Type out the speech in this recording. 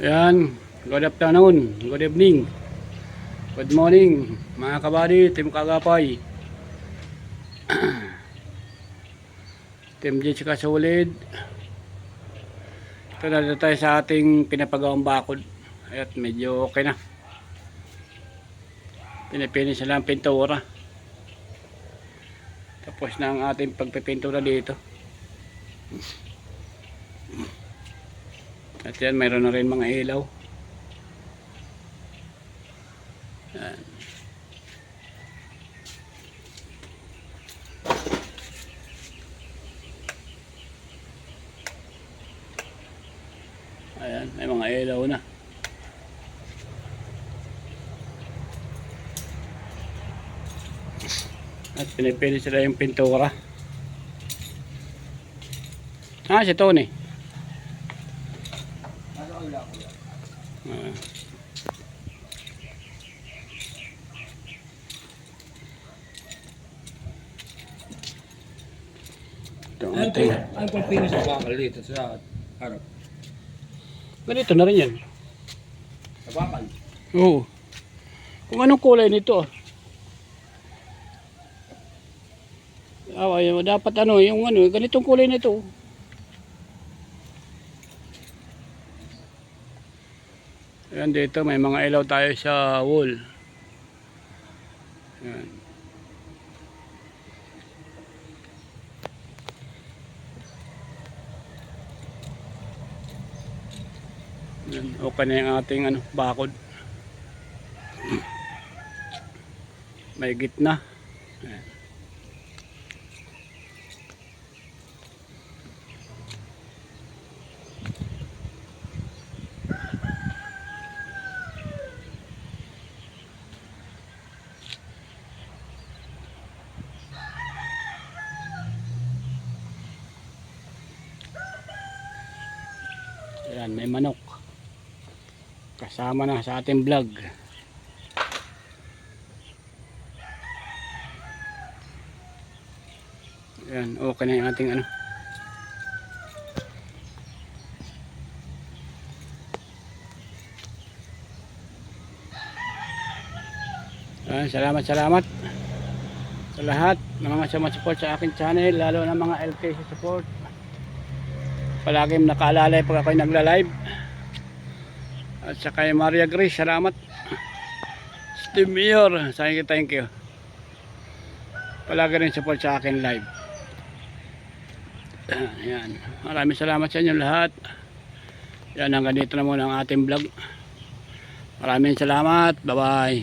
Yan. Good afternoon. Good evening. Good morning. Mga kabady, Team Kagapay. Team Jessica Solid. Ito na tayo sa ating pinapagawang bakod. At medyo okay na. Pinipinis na lang ang pintura. Tapos na ang ating pagpipintura dito. At yan, mayroon na rin mga ilaw. Yan. Ayan, may mga ilaw na. At pinipili sila yung pintura. Ah, si Tony. Ah. Ito Ano po pinis sa bakal sa harap? Ganito na rin yan. Sa? Oo. Kung anong kulay nito. Ah, dapat ano, yung ano, ganitong kulay nito. Ayan dito, may mga ilaw tayo sa wall. Ayan. Ayan, okay na yung ating ano, bakod. May gitna. Ayan. Ayan, may manok. Kasama na sa ating vlog. Ayan, okay na yung ating ano. Ayan, salamat, salamat sa lahat ng mga sumasupport sa aking channel, lalo na mga LKC support. Palaging nakaalalay pag ako'y nagla-live. At sa kay Maria Grace, salamat. Steve Mayor, thank you, thank you. Palagi rin support sa akin live. Ayan. Maraming salamat sa inyo lahat. Yan, hanggang dito na muna ang ating vlog. Maraming salamat. Bye-bye.